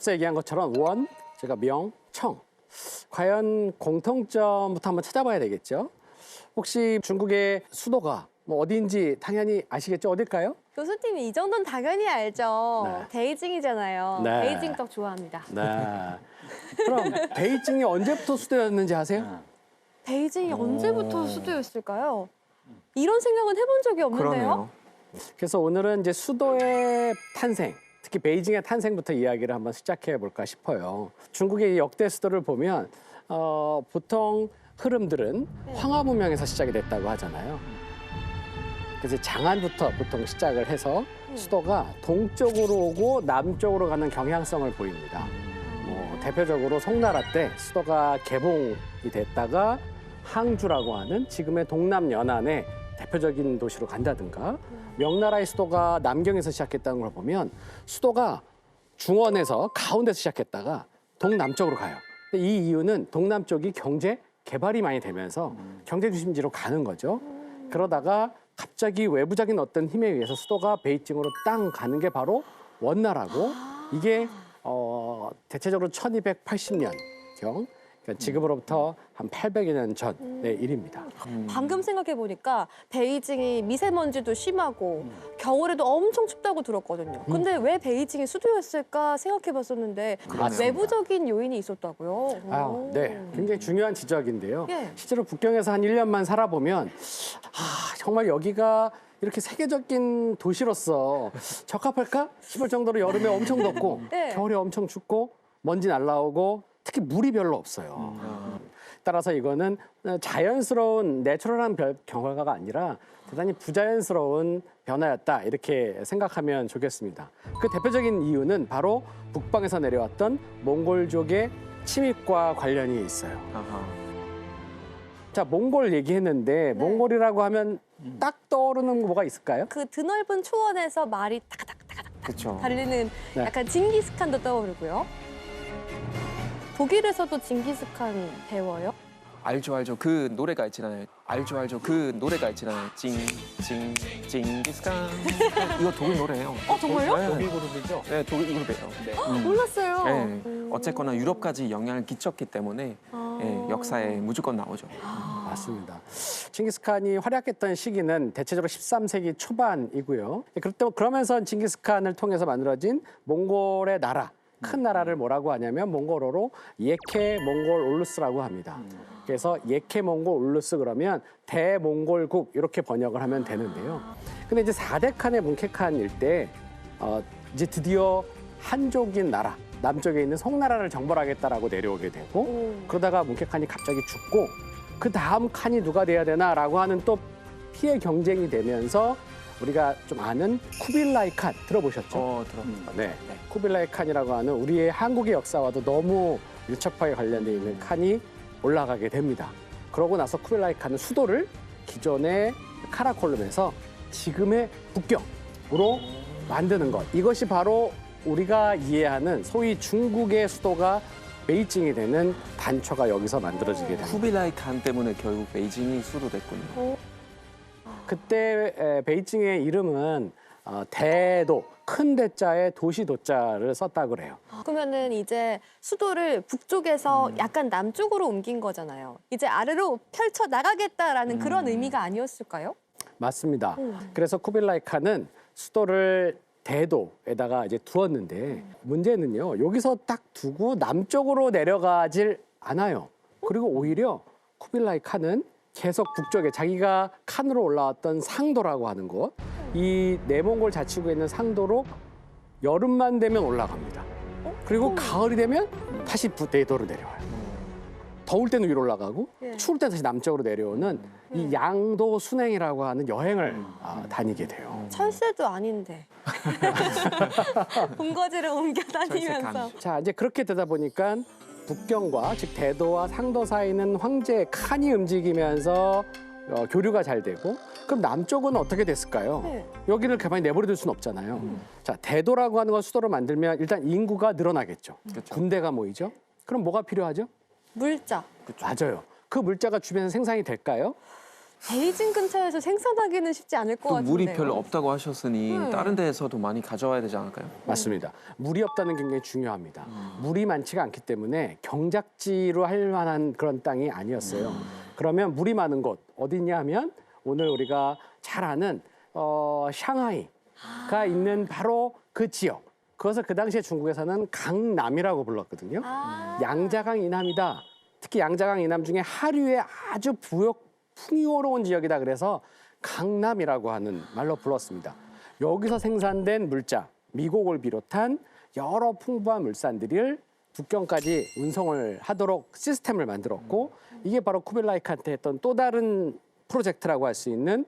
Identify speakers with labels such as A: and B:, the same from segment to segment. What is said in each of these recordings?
A: 앞서 얘기한 것처럼 원, 제가 명, 청. 과연 공통점부터 한번 찾아봐야 되겠죠. 혹시 중국의 수도가 뭐 어디인지 당연히 아시겠죠? 어딜까요?
B: 교수님이 이 정도는 당연히 알죠.
A: 네.
B: 베이징이잖아요.
A: 네.
B: 베이징 떡 좋아합니다.
A: 네. 그럼 베이징이 언제부터 수도였는지 아세요?
B: 베이징이
A: 어.
B: 언제부터 수도였을까요? 이런 생각은 해본 적이 없는데요.
C: 그러네요.
A: 그래서 오늘은 이제 수도의 탄생, 특히 베이징의 탄생부터 이야기를 한번 시작해 볼까 싶어요. 중국의 이 역대 수도를 보면 어, 보통 흐름들은 황하 문명에서 시작이 됐다고 하잖아요. 그래서 장안부터 보통 시작을 해서 수도가 동쪽으로 오고 남쪽으로 가는 경향성을 보입니다. 뭐 대표적으로 송나라 때 수도가 개봉이 됐다가 항주라고 하는 지금의 동남 연안의 대표적인 도시로 간다든가 명나라의 수도가 남경에서 시작했다는 걸 보면 수도가 중원에서 가운데서 시작했다가 동남쪽으로 가요. 이 이유는 동남쪽이 경제 개발이 많이 되면서 경제 중심지로 가는 거죠. 그러다가 갑자기 외부적인 어떤 힘에 의해서 수도가 베이징으로 땅 가는 게 바로 원나라고 이게 어 대체적으로 1280년 경 그러니까 지금으로부터 한 800여 년 전의 일입니다.
B: 방금 생각해 보니까 베이징이 미세먼지도 심하고 겨울에도 엄청 춥다고 들었거든요.
A: 음.
B: 근데 왜 베이징이 수도였을까 생각해 봤었는데. 외부적인 요인이 있었다고요.
A: 아,
B: 오.
A: 네. 굉장히 중요한 지적인데요.
B: 예.
A: 실제로 북경에서 한 1년만 살아보면 아, 정말 여기가 이렇게 세계적인 도시로서 적합할까 싶을 정도로 여름에 엄청 덥고
B: 네.
A: 겨울에 엄청 춥고 먼지 날라오고 특히 물이 별로 없어요. 따라서 이거는 자연스러운 내추럴한 별- 경과가 아니라 대단히 부자연스러운 변화였다 이렇게 생각하면 좋겠습니다. 그 대표적인 이유는 바로 북방에서 내려왔던 몽골족의 침입과 관련이 있어요. 자, 몽골 얘기했는데 몽골이라고 하면 딱 떠오르는 뭐가 있을까요?
B: 그 드넓은 초원에서 말이 타가닥타가닥
C: 그렇죠.
B: 달리는
A: 네.
B: 약간 징기스칸도 떠오르고요. 독일에서도 징기스칸 배워요?
C: 알죠 알죠 그 노래가 있잖아요. 알죠 알죠 그 노래가 있잖아요. 징징 징기스칸 이거 독일 노래예요.
B: 어, 정말요?
C: 네.
A: 독일 그룹이죠.
C: 네 독일 그룹이에요. 네.
B: 몰랐어요.
C: 네.
B: 음.
C: 어쨌거나 유럽까지 영향을 끼쳤기 때문에
B: 아.
C: 예, 역사에 무조건 나오죠.
A: 맞습니다. 칭기스칸이 활약했던 시기는 대체적으로 13세기 초반이고요. 그때 그러면서 칭기스칸을 통해서 만들어진 몽골의 나라, 큰 나라를 뭐라고 하냐면 몽골어로 예케 몽골 울루스라고 합니다. 그래서 예케 몽골 울루스 그러면 대몽골국 이렇게 번역을 하면 되는데요. 근데 이제 4대 칸의 뭉케칸일 때 어, 이제 드디어 한족인 나라, 남쪽에 있는 송나라를 정벌하겠다라고 내려오게 되고
B: 오.
A: 그러다가 뭉케칸이 갑자기 죽고 그 다음 칸이 누가 돼야 되나라고 하는 또 피해 경쟁이 되면서 우리가 좀 아는 쿠빌라이 칸 들어보셨죠?
C: 어 들어.
A: 네. 쿠빌라이 칸이라고 하는 우리의 한국의 역사와도 너무 밀접하게 관련돼 있는 칸이 올라가게 됩니다. 그러고 나서 쿠빌라이 칸은 수도를 기존의 카라콜룸에서 지금의 북경으로 만드는 것. 이것이 바로 우리가 이해하는 소위 중국의 수도가 베이징이 되는 단초가 여기서 만들어지게 됩니다.
C: 쿠빌라이 칸 때문에 결국 베이징이 수도 됐군요.
A: 그때 에, 베이징의 이름은 어, 대도 큰 대자에 도시 도자를 썼다 그래요.
B: 그러면은 이제 수도를 북쪽에서
A: 음.
B: 약간 남쪽으로 옮긴 거잖아요. 이제 아래로 펼쳐 나가겠다라는 그런 의미가 아니었을까요?
A: 맞습니다.
B: 음.
A: 그래서 쿠빌라이 칸은 수도를 대도에다가 이제 두었는데 문제는요. 여기서 딱 두고 남쪽으로 내려가질 않아요. 그리고 오히려 쿠빌라이 칸은 계속 북쪽에 자기가 칸으로 올라왔던 상도라고 하는 곳, 이 내몽골 자치구에 있는 상도로 여름만 되면 올라갑니다. 그리고 가을이 되면 다시 부대도로 내려와요. 더울 때는 위로 올라가고
B: 예.
A: 추울 때 다시 남쪽으로 내려오는 이 양도 순행이라고 하는 여행을 아, 다니게 돼요.
B: 철새도 아닌데 본거지를 옮겨 다니면서
A: 자 이제 그렇게 되다 보니까 북경과 즉 대도와 상도 사이는 황제 칸이 움직이면서 어, 교류가 잘 되고 그럼 남쪽은 어떻게 됐을까요?
B: 네.
A: 여기를 가만히 내버려둘 수는 없잖아요. 자 대도라고 하는 걸 수도로 만들면 일단 인구가 늘어나겠죠.
C: 그렇죠.
A: 군대가 모이죠. 그럼 뭐가 필요하죠?
B: 물자
C: 그렇죠.
A: 맞아요. 그 물자가 주변에서 생산이 될까요?
B: 베이징 근처에서 생산하기는 쉽지 않을 것
C: 또
B: 같은데요.
C: 물이 별로 없다고 하셨으니
B: 네.
C: 다른 데에서도 많이 가져와야 되지 않을까요?
A: 맞습니다. 물이 없다는 게 굉장히 중요합니다. 물이 많지가 않기 때문에 경작지로 할 만한 그런 땅이 아니었어요. 그러면 물이 많은 곳 어디냐 하면 오늘 우리가 잘 아는 어, 샹하이가 있는 바로 그 지역. 그것을 그 당시에 중국에서는 강남이라고 불렀거든요.
B: 아.
A: 양자강 이남이다. 특히 양자강 이남 중에 하류의 아주 부역 풍요로운 지역이다. 그래서 강남이라고 하는 말로 불렀습니다. 여기서 생산된 물자, 미곡을 비롯한 여러 풍부한 물산들을 북경까지 운송을 하도록 시스템을 만들었고 이게 바로 쿠빌라이칸테 했던 또 다른 프로젝트라고 할 수 있는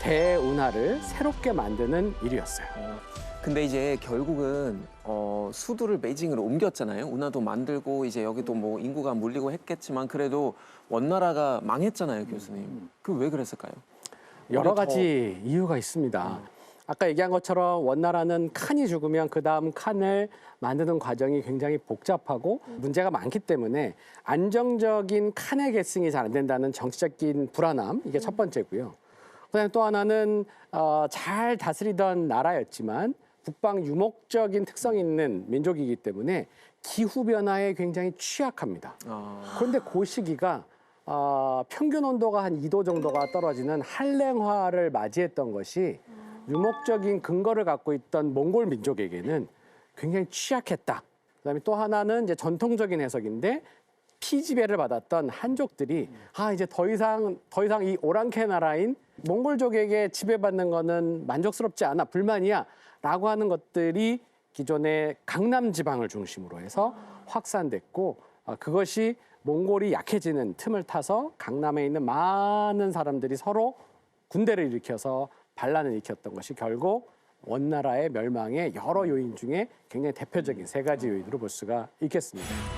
A: 대운하를 새롭게 만드는 일이었어요.
C: 근데 이제 결국은 어, 수도를 베이징으로 옮겼잖아요. 운하도 만들고 이제 여기도 뭐 인구가 몰리고 했겠지만 그래도 원나라가 망했잖아요, 교수님. 그 왜 그랬을까요?
A: 여러 가지 이유가 있습니다. 아까 얘기한 것처럼 원나라는 칸이 죽으면 그 다음 칸을 만드는 과정이 굉장히 복잡하고 문제가 많기 때문에 안정적인 칸의 계승이 잘 안 된다는 정치적인 불안함 이게 첫 번째고요. 그다음에 또 하나는 어, 잘 다스리던 나라였지만 북방 유목적인 특성이 있는 민족이기 때문에 기후 변화에 굉장히 취약합니다.
C: 아,
A: 그런데 그 시기가 어, 평균 온도가 한 2도 정도가 떨어지는 한랭화를 맞이했던 것이 유목적인 근거를 갖고 있던 몽골 민족에게는 굉장히 취약했다. 그다음에 또 하나는 이제 전통적인 해석인데 피지배를 받았던 한족들이 아 이제 더 이상 더 이상 이 오랑캐 나라인 몽골족에게 지배받는 거는 만족스럽지 않아 불만이야 라고 하는 것들이 기존의 강남 지방을 중심으로 해서 확산됐고 아, 그것이 몽골이 약해지는 틈을 타서 강남에 있는 많은 사람들이 서로 군대를 일으켜서 반란을 일으켰던 것이 결국 원나라의 멸망의 여러 요인 중에 굉장히 대표적인 세 가지 요인으로 볼 수가 있겠습니다.